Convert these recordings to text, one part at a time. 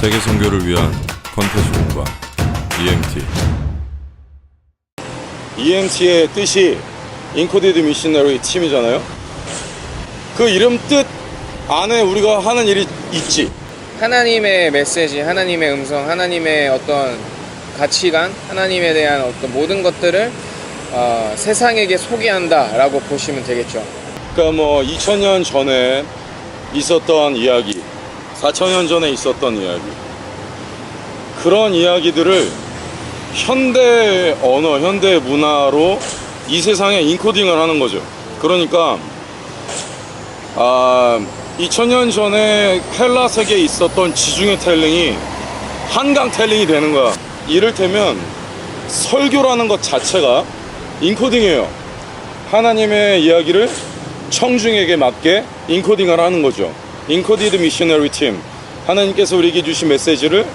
세계 선교를 위한 컨텐츠 공방 EMT EMT의 뜻이 인코디드 미셔너리 팀이잖아요. 그 이름 뜻 안에 우리가 하는 일이 있지. 하나님의 메시지, 하나님의 음성, 하나님의 어떤 가치관, 하나님에 대한 어떤 모든 것들을 어, 세상에게 소개한다라고 보시면 되겠죠. 그러니까 뭐 2000년 전에 있었던 이야기, 4000년 전에 있었던 이야기. 그런 이야기들을 현대 언어, 현대 문화로 이 세상에 인코딩을 하는 거죠. 그러니까 아, 2000년 전에 헬라 세계에 있었던 지중해 텔링이 한강 텔링이 되는 거야. 이를테면 설교라는 것 자체가 인코딩이에요. 하나님의 이야기를 청중에게 맞게 인코딩을 하는 거죠. 인코디드 미셔너리 팀. 하나님께서 우리에게 주신 메시지를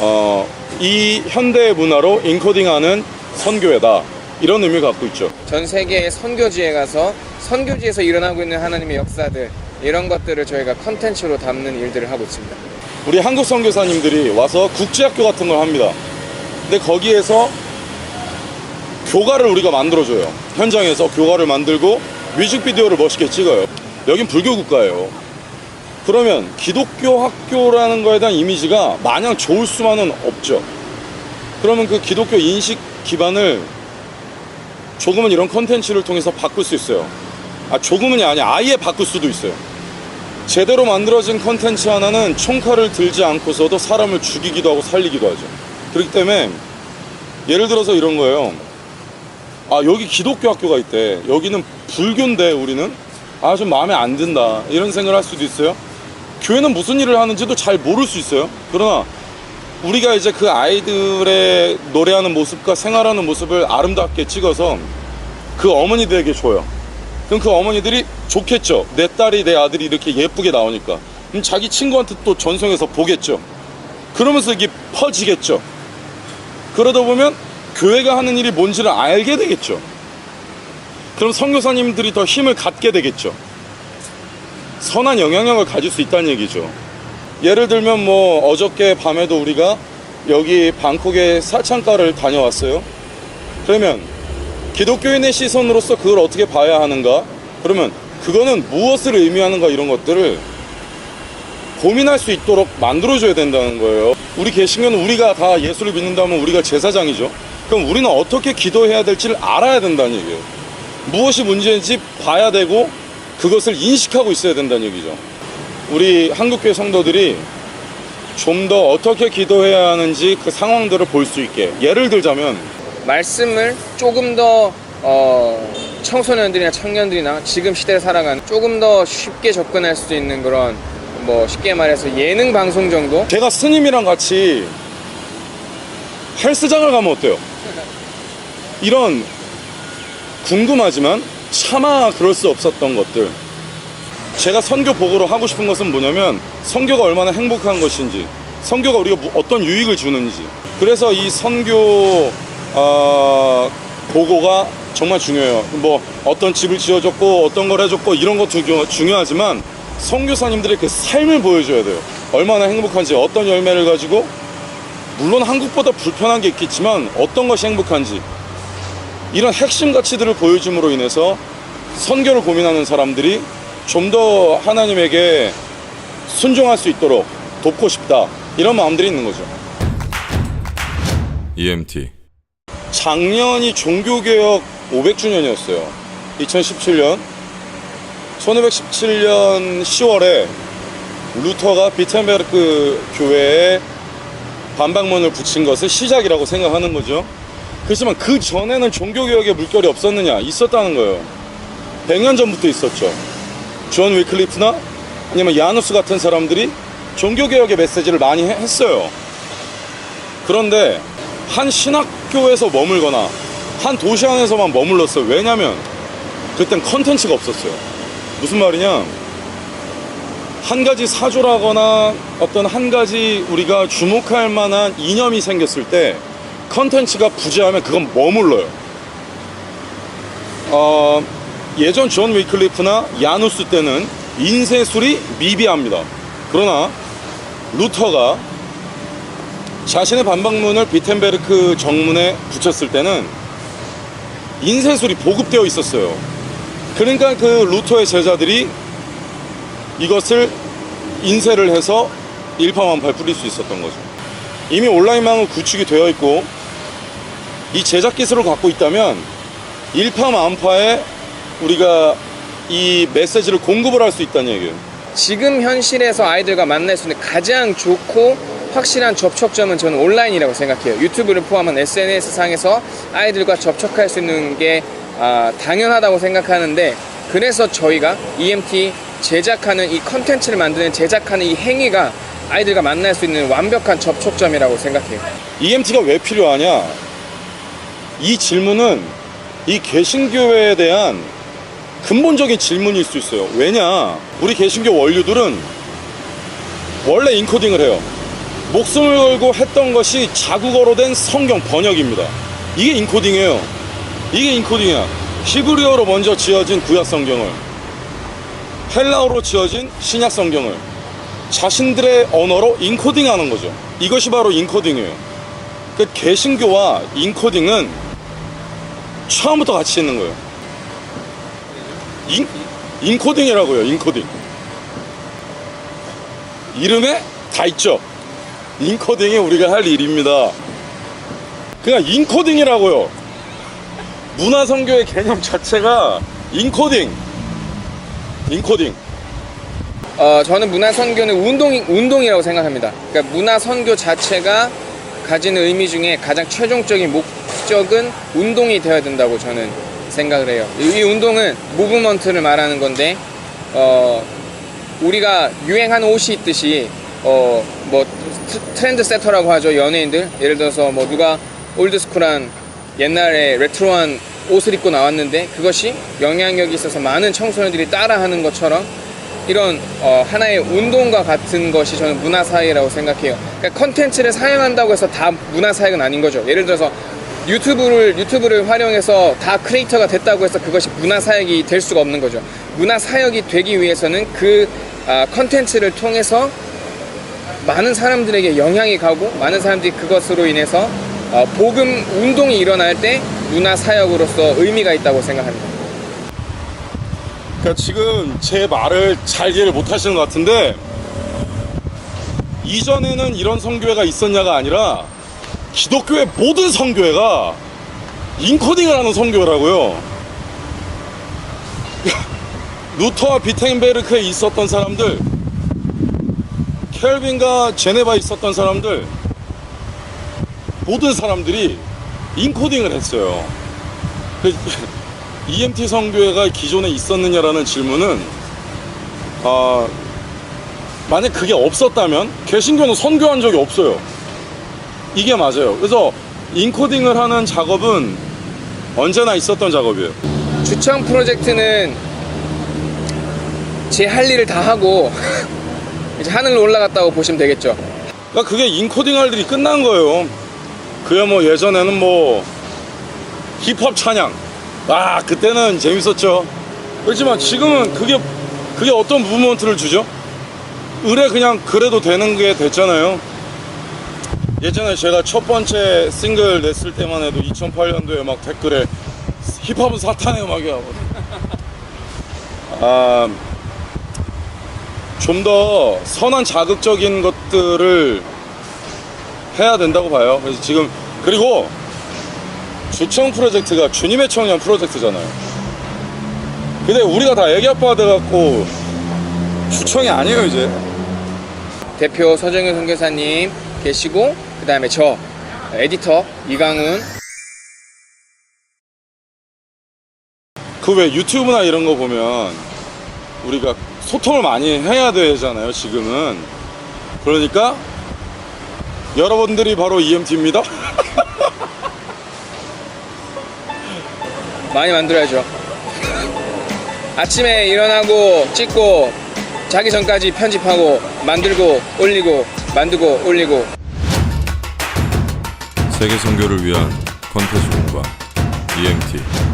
어, 이 현대 문화로 인코딩하는 선교회다. 이런 의미를 갖고 있죠. 전 세계의 선교지에 가서 선교지에서 일어나고 있는 하나님의 역사들 이런 것들을 저희가 컨텐츠로 담는 일들을 하고 있습니다. 우리 한국 선교사님들이 와서 국제학교 같은 걸 합니다. 근데 거기에서 교가를 우리가 만들어줘요. 현장에서 교가를 만들고 뮤직비디오를 멋있게 찍어요. 여긴 불교 국가예요. 그러면 기독교 학교라는 거에 대한 이미지가 마냥 좋을 수만은 없죠. 그러면 그 기독교 인식 기반을 조금은 이런 컨텐츠를 통해서 바꿀 수 있어요. 아, 조금은이 아니야. 아예 바꿀 수도 있어요. 제대로 만들어진 컨텐츠 하나는 총칼을 들지 않고서도 사람을 죽이기도 하고 살리기도 하죠. 그렇기 때문에 예를 들어서 이런 거예요. 아, 여기 기독교 학교가 있대. 여기는 불교인데 우리는 아, 좀 마음에 안 든다. 이런 생각을 할 수도 있어요. 교회는 무슨 일을 하는지도 잘 모를 수 있어요. 그러나 우리가 이제 그 아이들의 노래하는 모습과 생활하는 모습을 아름답게 찍어서 그 어머니들에게 줘요. 그럼 그 어머니들이 좋겠죠. 내 딸이 내 아들이 이렇게 예쁘게 나오니까. 그럼 자기 친구한테 또 전송해서 보겠죠. 그러면서 이게 퍼지겠죠. 그러다 보면 교회가 하는 일이 뭔지를 알게 되겠죠. 그럼 선교사님들이 더 힘을 갖게 되겠죠. 선한 영향력을 가질 수 있다는 얘기죠. 예를 들면 뭐 어저께 밤에도 우리가 여기 방콕의 사창가를 다녀왔어요. 그러면 기독교인의 시선으로서 그걸 어떻게 봐야 하는가? 그러면 그거는 무엇을 의미하는가 이런 것들을 고민할 수 있도록 만들어줘야 된다는 거예요. 우리 개신교는 우리가 다 예수를 믿는다면 우리가 제사장이죠. 그럼 우리는 어떻게 기도해야 될지를 알아야 된다는 얘기예요. 무엇이 문제인지 봐야 되고 그것을 인식하고 있어야 된다는 얘기죠. 우리 한국교회 성도들이 좀 더 어떻게 기도해야 하는지 그 상황들을 볼 수 있게 예를 들자면 말씀을 조금 더 어, 청소년들이나 청년들이나 지금 시대를 살아가는 조금 더 쉽게 접근할 수 있는 그런 뭐 쉽게 말해서 예능 방송 정도 제가 스님이랑 같이 헬스장을 가면 어때요? 이런 궁금하지만 차마 그럴 수 없었던 것들. 제가 선교 보고로 하고 싶은 것은 뭐냐면 선교가 얼마나 행복한 것인지 선교가 우리가 뭐- 어떤 유익을 주는지. 그래서 이 선교 어, 보고가 정말 중요해요. 뭐 어떤 집을 지어줬고 어떤 걸 해줬고 이런 것도 중요- 중요하지만 선교사님들의 그 삶을 보여줘야 돼요. 얼마나 행복한지 어떤 열매를 가지고. 물론 한국보다 불편한 게 있겠지만 어떤 것이 행복한지 이런 핵심 가치들을 보여줌으로 인해서 선교를 고민하는 사람들이 좀 더 하나님에게 순종할 수 있도록 돕고 싶다 이런 마음들이 있는 거죠. EMT 작년이 종교개혁 500주년이었어요. 2017년 1517년 10월에 루터가 비텐베르크 교회에 반박문을 붙인 것을 시작이라고 생각하는 거죠. 그렇지만 그 전에는 종교개혁의 물결이 없었느냐? 있었다는 거예요. 100년 전부터 있었죠. 존 위클리프나 아니면 야누스 같은 사람들이 종교개혁의 메시지를 많이 해- 했어요. 그런데 한 신학교에서 머물거나 한 도시 안에서만 머물렀어요. 왜냐면 그땐 컨텐츠가 없었어요. 무슨 말이냐? 한 가지 사조라거나 어떤 한 가지 우리가 주목할 만한 이념이 생겼을 때 컨텐츠가 부재하면 그건 머물러요. 어, 예전 존 위클리프나 야누스 때는 인쇄술이 미비합니다. 그러나 루터가 자신의 반박문을 비텐베르크 정문에 붙였을 때는 인쇄술이 보급되어 있었어요. 그러니까 그 루터의 제자들이 이것을 인쇄를 해서 일파만파에 뿌릴 수 있었던 거죠. 이미 온라인망은 구축이 되어 있고 이 제작 기술을 갖고 있다면 일파만파에 우리가 이 메시지를 공급을 할 수 있다는 얘기예요. 지금 현실에서 아이들과 만날 수 있는 가장 좋고 확실한 접촉점은 저는 온라인이라고 생각해요. 유튜브를 포함한 SNS 상에서 아이들과 접촉할 수 있는 게 아, 당연하다고 생각하는데 그래서 저희가 EMT 제작하는 이 컨텐츠를 만드는 제작하는 이 행위가 아이들과 만날 수 있는 완벽한 접촉점이라고 생각해요. EMT가 왜 필요하냐? 이 질문은 이 개신교회에 대한 근본적인 질문일 수 있어요. 왜냐? 우리 개신교 원류들은 원래 인코딩을 해요. 목숨을 걸고 했던 것이 자국어로 된 성경 번역입니다. 이게 인코딩이에요. 이게 인코딩이야. 히브리어로 먼저 지어진 구약 성경을 헬라어로 지어진 신약 성경을 자신들의 언어로 인코딩 하는 거죠. 이것이 바로 인코딩이에요. 그 개신교와 인코딩은 처음부터 같이 있는 거예요. 인, 인코딩이라고요, 인코딩. 이름에 다 있죠. 인코딩이 우리가 할 일입니다. 그냥 인코딩이라고요. 문화선교의 개념 자체가 인코딩. 인코딩. 어, 저는 문화 선교는 운동 운동이라고 생각합니다. 그러니까 문화 선교 자체가 가지는 의미 중에 가장 최종적인 목적은 운동이 되어야 된다고 저는 생각을 해요. 이, 이 운동은 무브먼트를 말하는 건데 어, 우리가 유행하는 옷이 있듯이 어, 뭐 트- 트렌드 세터라고 하죠 연예인들 예를 들어서 뭐 누가 올드스쿨한 옛날에 레트로한 옷을 입고 나왔는데 그것이 영향력이 있어서 많은 청소년들이 따라하는 것처럼 이런 어, 하나의 운동과 같은 것이 저는 문화 사회라고 생각해요. 그러니까 컨텐츠를 사용한다고 해서 다 문화 사회는 아닌 거죠. 예를 들어서 유튜브를 유튜브를 활용해서 다 크리에이터가 됐다고 해서 그것이 문화 사역이 될 수가 없는 거죠. 문화 사역이 되기 위해서는 그 아, 컨텐츠를 통해서 많은 사람들에게 영향이 가고 많은 사람들이 그것으로 인해서 어, 복음 운동이 일어날 때 문화 사역으로서 의미가 있다고 생각합니다. 그러니까 지금 제 말을 잘 이해를 못 하시는 것 같은데 이전에는 이런 성교회가 있었냐가 아니라 기독교의 모든 성교회가 인코딩을 하는 성교회라고요. 루터와 비텐베르크에 있었던 사람들, 켈빈과 제네바에 있었던 사람들, 모든 사람들이 인코딩을 했어요. 그 EMT 성교회가 기존에 있었느냐라는 질문은 아 만약 그게 없었다면 개신교는 선교한 적이 없어요. 이게 맞아요. 그래서 인코딩을 하는 작업은 언제나 있었던 작업이에요. 주청 프로젝트는 제 할 일을 다 하고 이제 하늘로 올라갔다고 보시면 되겠죠. 그러니까 그게 인코딩 할 일이 끝난 거예요. 그야 뭐 예전에는 뭐 힙합 찬양 아 그때는 재밌었죠. 그렇지만 지금은 그게 그게 어떤 무브먼트를 주죠? 의뢰 그냥 그래도 되는 게 됐잖아요. 예전에 제가 첫 번째 싱글 냈을 때만 해도 2008년도에 막 댓글에 힙합은 사탄의 음악이야. 아, 좀 더 선한 자극적인 것들을 해야 된다고 봐요. 그래서 지금 그리고 주청 프로젝트가 주님의 청년 프로젝트잖아요. 근데 우리가 다 애기 아빠가 돼갖고 주청이 아니에요 이제. 대표 서정현 선교사님 계시고 그 다음에 저 에디터 이강훈 그 왜 유튜브나 이런 거 보면 우리가 소통을 많이 해야 되잖아요 지금은. 그러니까 여러분들이 바로 EMT입니다. 많이 만들어야죠. 아침에 일어나고 찍고 자기 전까지 편집하고 만들고 올리고 만들고 올리고 세계 선교를 위한 컨텐츠 공방 EMT